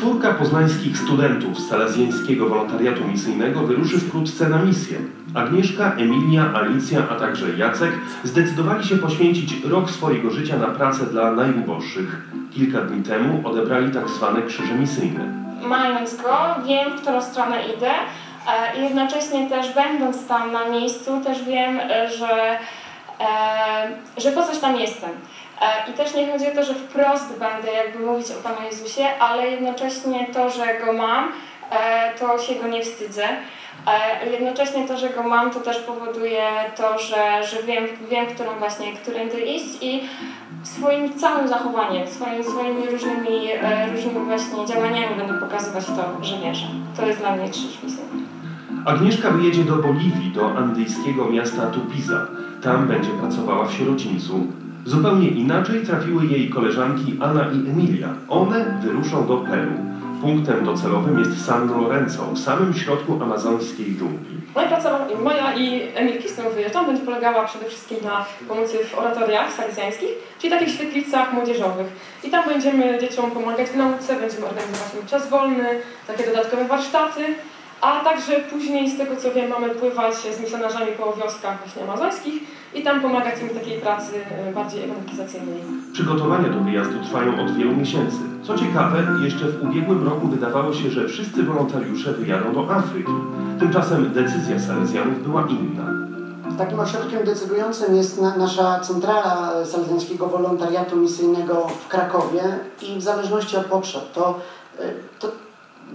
Czwórka poznańskich studentów z salezjańskiego wolontariatu misyjnego wyruszy wkrótce na misję. Agnieszka, Emilia, Alicja, a także Jacek zdecydowali się poświęcić rok swojego życia na pracę dla najuboższych. Kilka dni temu odebrali tak zwane krzyże misyjne. Mając go, wiem, w którą stronę idę e, i jednocześnie też będąc tam na miejscu, też wiem, e, że, że po coś tam jestem. E, I też nie chodzi o to, że wprost będę jakby mówić o Panu Jezusie, ale jednocześnie to, że go mam, e, to się go nie wstydzę. E, Jednocześnie to, że go mam, to też powoduje to, że, że wiem, wiem, którą właśnie, którędy iść i swoim całym zachowaniem, swoim, swoimi różnymi, różnymi właśnie działaniami będę pokazywać to, że wierzę. To jest dla mnie krzyż misyjny. Agnieszka wyjedzie do Boliwii, do andyjskiego miasta Tupiza. Tam będzie pracowała w sierocińcu. Zupełnie inaczej trafiły jej koleżanki Anna i Emilia. One wyruszą do Peru. Punktem docelowym jest San Lorenzo, w samym środku amazońskiej dżungli. Moja praca, moja i Emilki, z wyjeżdżam, będzie polegała przede wszystkim na pomocy w oratoriach salezjańskich, czyli takich świetlicach młodzieżowych. I tam będziemy dzieciom pomagać w nauce, będziemy organizować im czas wolny, takie dodatkowe warsztaty, a także później, z tego co wiem, mamy pływać z misjonarzami po wioskach właśnie amazońskich i tam pomagać im w takiej pracy e, bardziej ewangelizacyjnej. Przygotowania do wyjazdu trwają od wielu miesięcy. Co ciekawe, jeszcze w ubiegłym roku wydawało się, że wszyscy wolontariusze wyjadą do Afryki. Tymczasem decyzja Salezjanów była inna. Takim ośrodkiem decydującym jest na, nasza centrala salezjańskiego wolontariatu misyjnego w Krakowie i w zależności od potrzeb to, y, to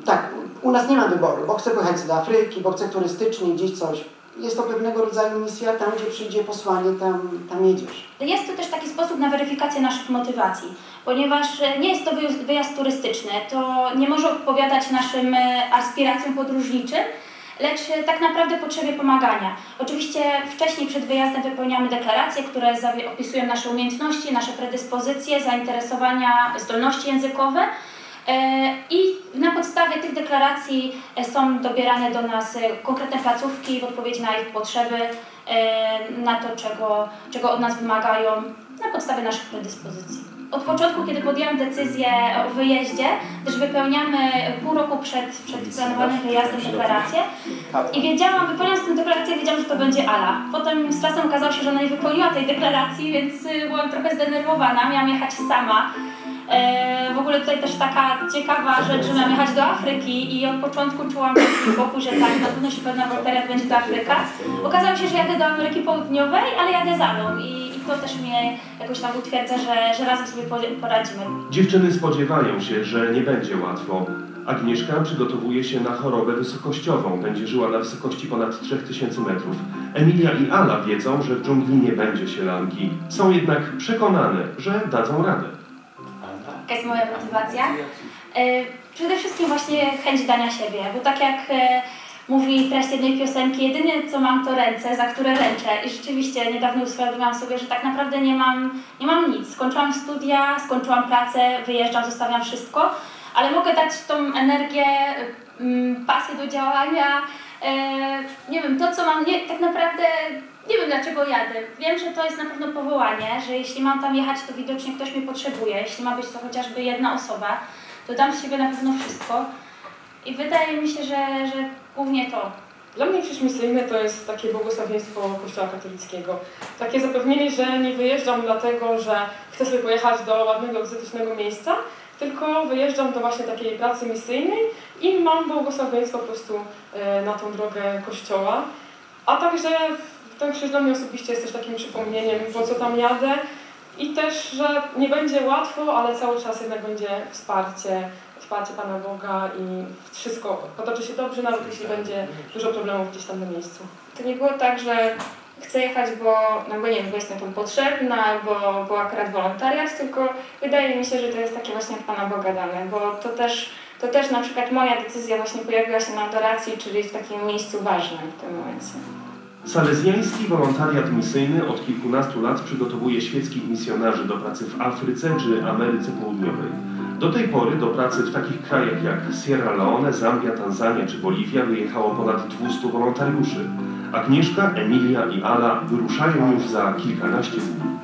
tak, u nas nie ma wyboru, bo chcę pojechać do Afryki, bo chcę turystycznie gdzieś coś. Jest to pewnego rodzaju misja, tam gdzie przyjdzie posłanie, tam, tam jedziesz. Jest to też taki sposób na weryfikację naszych motywacji, ponieważ e, nie jest to wyjazd- turystyczny, to nie może odpowiadać naszym e, aspiracjom podróżniczym, lecz e, tak naprawdę potrzebie pomagania. Oczywiście wcześniej przed wyjazdem wypełniamy deklaracje, które opisują nasze umiejętności, nasze predyspozycje, zainteresowania, zdolności językowe. E, I na podstawie tych deklaracji e, są dobierane do nas e, konkretne placówki w odpowiedzi na ich potrzeby, na to, czego, czego od nas wymagają, na podstawie naszych predyspozycji. Od początku, kiedy podjęłam decyzję o wyjeździe, też wypełniamy pół roku przed, przed planowanym wyjazdem deklarację i wiedziałam, wypełniając tę deklarację, wiedziałam, że to będzie Ala. Potem z czasem okazało się, że ona nie wypełniła tej deklaracji, więc byłam trochę zdenerwowana, miałam jechać sama. E, w ogóle tutaj też taka ciekawa rzecz, że miałam jechać do Afryki i od początku czułam w boku, że tak, na pewno się pewna wolontariat będzie to Afryka. Okazało się, że jadę do Ameryki Południowej, ale jadę za mną i, i to też mnie jakoś tam utwierdza, że, że razem sobie po- poradzimy. Dziewczyny spodziewają się, że nie będzie łatwo. Agnieszka przygotowuje się na chorobę wysokościową. Będzie żyła na wysokości ponad 3000 metrów. Emilia i Ala wiedzą, że w dżungli nie będzie sielanki. Są jednak przekonane, że dadzą radę. Jaka jest moja motywacja? E, Przede wszystkim właśnie chęć dania siebie, bo tak jak e, mówi treść jednej piosenki, jedynie co mam to ręce, za które ręczę i rzeczywiście niedawno uświadomiłam sobie, że tak naprawdę nie mam, nie mam nic. Skończyłam studia, skończyłam pracę, wyjeżdżam, zostawiam wszystko, ale mogę dać tą energię, mm, pasję do działania, e, nie wiem, to co mam, nie, tak naprawdę nie wiem dlaczego jadę. Wiem, że to jest na pewno powołanie, że jeśli mam tam jechać, to widocznie ktoś mnie potrzebuje. Jeśli ma być to chociażby jedna osoba, to dam z siebie na pewno wszystko. I wydaje mi się, że, że głównie to. Dla mnie krzyż misyjny to jest takie błogosławieństwo Kościoła katolickiego. Takie zapewnienie, że nie wyjeżdżam dlatego, że chcę sobie pojechać do ładnego, egzotycznego miejsca, tylko wyjeżdżam do właśnie takiej pracy misyjnej i mam błogosławieństwo po prostu e, na tą drogę Kościoła. A także ten krzyż dla mnie osobiście jest też takim przypomnieniem, po co tam jadę i też, że nie będzie łatwo, ale cały czas jednak będzie wsparcie, wsparcie Pana Boga i wszystko potoczy się dobrze, nawet jeśli będzie dużo problemów gdzieś tam na miejscu. To nie było tak, że chcę jechać, bo, no bo nie wiem, bo jestem tam potrzebna, bo, bo akurat wolontariat, tylko wydaje mi się, że to jest takie właśnie od Pana Boga dane, bo to też, to też na przykład moja decyzja właśnie pojawiła się na adoracji, czyli w takim miejscu ważnym w tym momencie. Salezjański wolontariat misyjny od kilkunastu lat przygotowuje świeckich misjonarzy do pracy w Afryce czy Ameryce Południowej. Do tej pory do pracy w takich krajach jak Sierra Leone, Zambia, Tanzania czy Boliwia wyjechało ponad 200 wolontariuszy. Agnieszka, Emilia i Ala wyruszają już za kilkanaście dni.